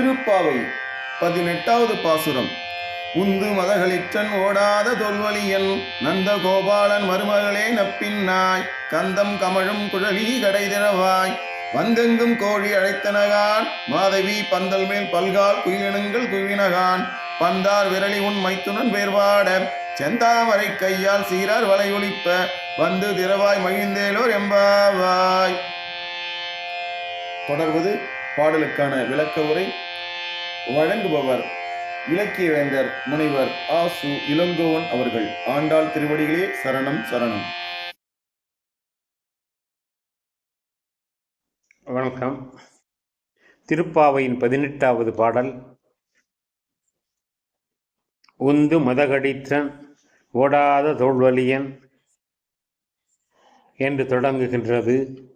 திருப்பாவை பதினெட்டாவது பாசுரம். உந்து மதகளிற்றன் ஓடாத தொல்வலியன் நந்த கோபாலன் மருமகளே நப்பின்னாய் கந்தம் கமழும் குழலி கடைதிரவாய் வந்தெங்கும் கோழி அழைத்தனகான் மாதவி பந்தல் மேல் பல்கால் குயிலினங்கள் குவினகான். பந்தார் விரலி உன் மைத்துனன் வேர்வாட செந்தாமரை கையால் சீரார் வலையொலிப்ப வந்து திரவாய் மகிழ்ந்தேலோர் எம்பாவாய். தொடர்வது பாடலுக்கான விளக்க உரை வழங்குபவர் இலக்கியவேந்தர் முனைவர் ஆசு இளங்கோவன் அவர்கள். ஆண்டாள் திருவடிகளே சரணம் சரணம். வணக்கம். திருப்பாவையின் பதினெட்டாவது பாடல் உந்து மதகடித்தன் ஓடாத தோல்வலியன் என்று தொடங்குகின்றது.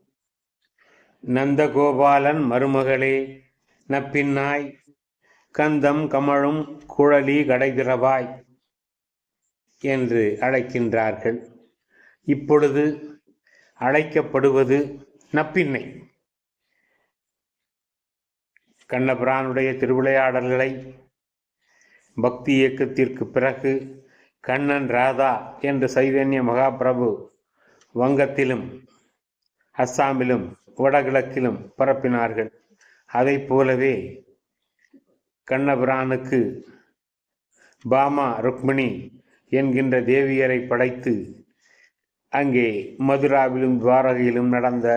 நந்தகோபாலன் மருமகளே நப்பின்னாய் கந்தம் கமழும் குழலி கடைதிரவாய் என்று அழைக்கின்றார்கள். இப்பொழுது அழைக்கப்படுவது நப்பின்னை. கண்ணபிரானுடைய திருவிளையாடல்களை பக்தி இயக்கத்திற்கு பிறகு கண்ணன் ராதா என்று சைதன்ய மகாபிரபு வங்கத்திலும் அஸ்ஸாமிலும் வடகிழக்கிலும் பரப்பினார்கள். அதை போலவே கண்ணபிரானுக்கு பாமா ருக்மிணி என்கின்ற தேவியரை படைத்து அங்கே மதுராவிலும் துவாரகையிலும் நடந்த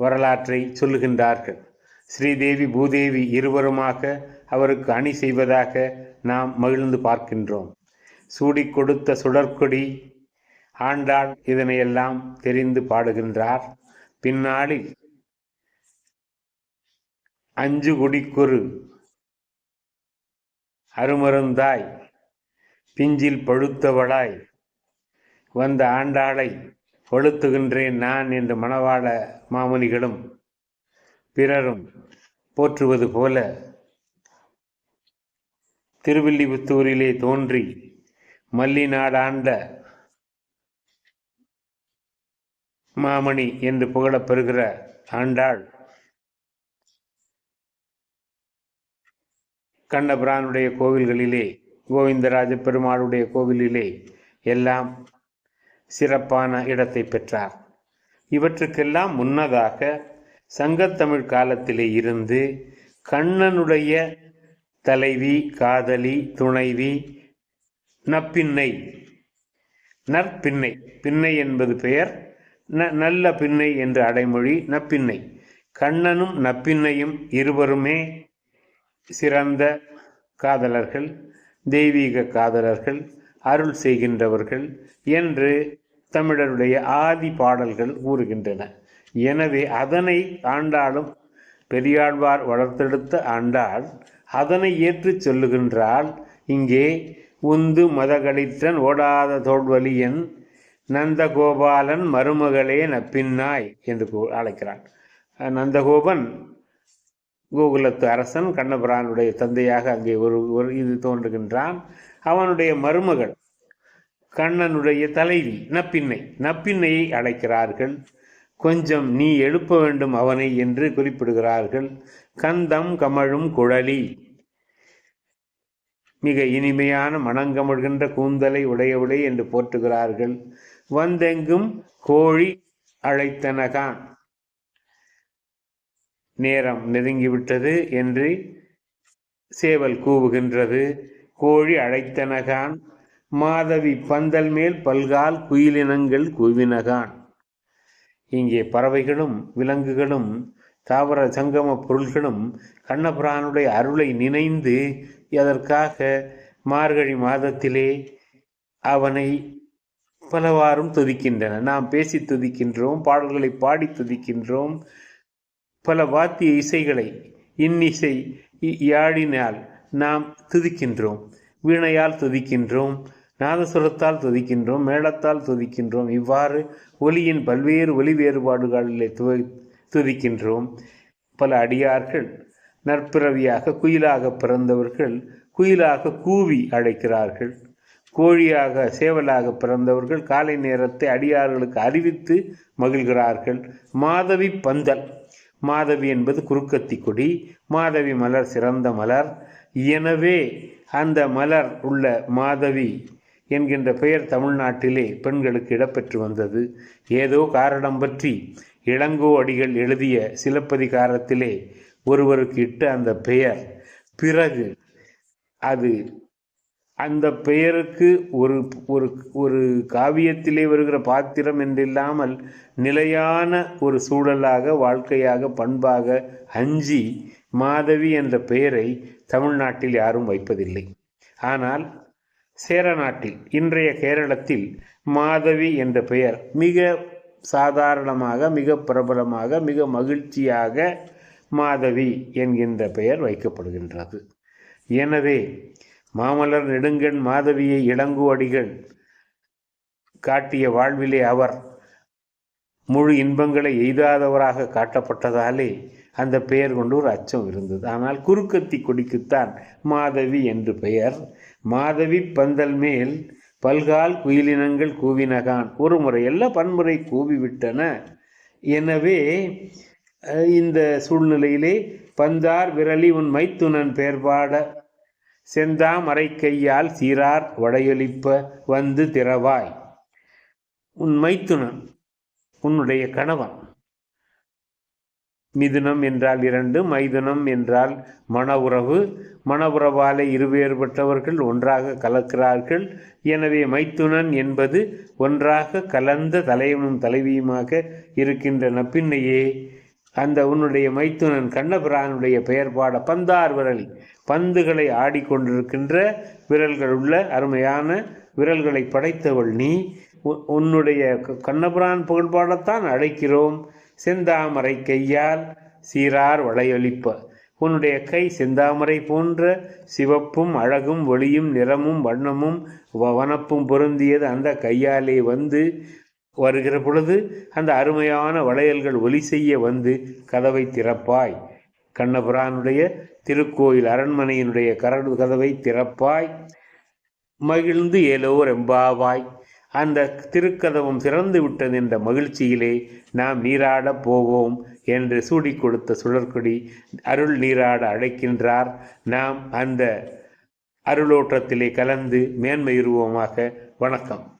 வரலாற்றை சொல்லுகின்றார்கள். ஸ்ரீதேவி பூதேவி இருவருமாக அவருக்கு அணி செய்வதாக நாம் மகிழ்ந்து பார்க்கின்றோம். சூடிக் கொடுத்த சுடற்கொடி ஆண்டாள் இதனையெல்லாம் தெரிந்து பாடுகின்றார். பின்னாளில் அஞ்சு குடிக்குரு அருமருந்தாய் பிஞ்சில் பழுத்தவளாய் வந்த ஆண்டாளை பழுத்துகின்றேன் நான் என்று மணவாள மாமுனிகளும் பிறரும் போற்றுவது போல திருவில்லிபுத்தூரிலே தோன்றி மல்லி நாடாண்ட மாமணி என்று புகழப்பெறுகிற ஆண்டாள் கண்ணபிரானுடைய கோவில்களிலே கோவிந்தராஜ பெருமாளுடைய கோவிலிலே எல்லாம் சிறப்பான இடத்தை பெற்றார். இவற்றுக்கெல்லாம் முன்னதாக சங்கத்தமிழ் காலத்திலே இருந்து கண்ணனுடைய தலைவி காதலி துணைவி நப்பின்னை நற்பின்னை பின்னை என்பது பெயர் ந நல்ல பின்னை என்ற அடைமொழி நப்பின்னை. கண்ணனும் நப்பின்னையும் இருவருமே சிறந்த காதலர்கள் தெய்வீக காதலர்கள் அருள் செய்கின்றவர்கள் என்று தமிழருடைய ஆதி பாடல்கள் கூறுகின்றன. எனவே அதனை ஆண்டாலும் பெரியாழ்வார் வளர்த்தெடுத்த ஆண்டாள் அதனை ஏற்றுச் சொல்லுகின்றால் இங்கே உந்து மதகளிற்றன் ஓடாத தோல்வலியன் நந்தகோபாலன் மருமகளே நப்பின்னாய் என்று கூ- அழைக்கிறான். நந்தகோபன் கோகுலத்து அரசன் கண்ணபிரானுடைய தந்தையாக அங்கே ஒரு ஒரு இது தோன்றுகின்றான். அவனுடைய மருமகள் கண்ணனுடைய தலைவி நப்பின்னை நப்பின்னையை அழைக்கிறார்கள். கொஞ்சம் நீ எழுப்ப வேண்டும் அவனை என்று குறிப்பிடுகிறார்கள். கந்தம் கமழும் குழலி. மிக இனிமையான மணங்கமழ்கின்ற கூந்தலை உடையவளே என்று போற்றுகிறார்கள். வந்தெங்கும் கோழி அழைத்தனகான். நேரம் நெருங்கிவிட்டது என்று சேவல் கூவுகின்றது. கோழி அழைத்தனகான் மாதவி பந்தல் மேல் பல்கால் குயிலினங்கள் கூவினகான். இங்கே பறவைகளும் விலங்குகளும் தாவர சங்கம பொருள்களும் கண்ணபிரானுடைய அருளை நினைந்து அதற்காக மார்கழி மாதத்திலே அவனை பலவாறும் துதிக்கின்றன. நாம் பேசி துதிக்கின்றோம் பாடல்களை பாடி துதிக்கின்றோம். பல வாத்திய இசைகளை இன்னிசை இ- யாழினால் நாம் துதிக்கின்றோம். வீணையால் துதிக்கின்றோம். நாதசுரத்தால் துதிக்கின்றோம். மேளத்தால் துதிக்கின்றோம். இவ்வாறு ஒலியின் பல்வேறு ஒலி வேறுபாடுகளிலே துவ துதிக்கின்றோம். பல அடியார்கள் நற்பிறவியாக குயிலாக பிறந்தவர்கள் குயிலாக கூவி அழைக்கிறார்கள். கோழியாக சேவலாக பிறந்தவர்கள் காலை நேரத்தை அடியார்களுக்கு அறிவித்து மகிழ்கிறார்கள். மாதவி பந்தல் மாதவி என்பது குறுக்கத்தி கொடி மாதவி மலர் சிறந்த மலர். எனவே அந்த மலர் உள்ள மாதவி என்கின்ற பெயர் தமிழ்நாட்டிலே பெண்களுக்கு இடம்பெற்று வந்தது. ஏதோ காரணம் பற்றி இளங்கோ அடிகள் எழுதிய சிலப்பதிகாரத்திலே ஒருவருக்கு இட்ட அந்த பெயர். பிறகு அது அந்த பெயருக்கு ஒரு ஒரு ஒரு காவியத்திலே வருகிற பாத்திரம் என்றில்லாமல் நிலையான ஒரு சூழலாக வாழ்க்கையாக பண்பாக அஞ்சி மாதவி என்ற பெயரை தமிழ்நாட்டில் யாரும் வைப்பதில்லை. ஆனால் சேர நாட்டில் இன்றைய கேரளத்தில் மாதவி என்ற பெயர் மிக சாதாரணமாக மிக பிரபலமாக மிக மகிழ்ச்சியாக மாதவி என்கின்ற பெயர் வைக்கப்படுகின்றது. எனவே மாமலர் நெடுங்கண் மாதவியை இளங்குவடிகள் காட்டிய வாழ்விலே அவர் முழு இன்பங்களை எய்தாதவராக காட்டப்பட்டதாலே அந்த பெயர் கொண்டு ஒரு அச்சம் இருந்தது. ஆனால் குறுக்கத்தி கொடிக்குத்தான் மாதவி என்று பெயர். மாதவி பந்தல் மேல் பல்கால் குயிலினங்கள் கூவினகான். ஒரு முறையல்ல பன்முறை கூவிவிட்டன எனவே இந்த சூழ்நிலையிலே பந்தார் விரலி உன் மைத்துனன் பெயர்பாட செந்தாமரை கையால் சீரார் வடையொலிப்ப வந்து திறவாய். உன் மைத்துனன் உன்னுடைய கணவன். மிதுனம் என்றால் இரண்டு மைதுனம் என்றால் மன உறவு மன உறவாலே இருவேறுபட்டவர்கள் ஒன்றாக கலக்கிறார்கள். எனவே மைத்துனன் என்பது ஒன்றாக கலந்த தலைவனும் தலைவியுமாக இருக்கின்ற நப்பின்னையே அந்த உன்னுடைய மைத்துனன் கண்ணபிரானுடைய பெயர் பாட பந்தார் விரல். பந்துகளை ஆடிக்கொண்டிருக்கின்ற விரல்கள் உள்ள அருமையான விரல்களை படைத்தவள் நீ. உ- உன்னுடைய க- கண்ணபிரான் புகழ்பாடத்தான் அழைக்கிறோம். செந்தாமரை கையால் சீரார் வளையொலிப்ப. உன்னுடைய கை செந்தாமரை போன்ற சிவப்பும் அழகும் ஒளியும் நிறமும் வண்ணமும் வ- வனப்பும் பொருந்தியது அந்த கையாலே வந்து வருகிற பொழுது அந்த அருமையான வளையல்கள் ஒலி செய்ய வந்து கதவை திறப்பாய். கண்ணபுரானுடைய திருக்கோயில் அரண்மனையினுடைய கரடு கதவை திறப்பாய். மகிழ்ந்து ஏலோ ரெம்பாவாய் அந்த திருக்கதவும் திறந்து விட்டது என்ற மகிழ்ச்சியிலே நாம் நீராடப் போவோம் என்று சூடிக் கொடுத்த சுழற்கொடி அருள் நீராட அழைக்கின்றார். நாம் அந்த அருளோட்டத்திலே கலந்து மேன்மையுறுவோமாக. வணக்கம்.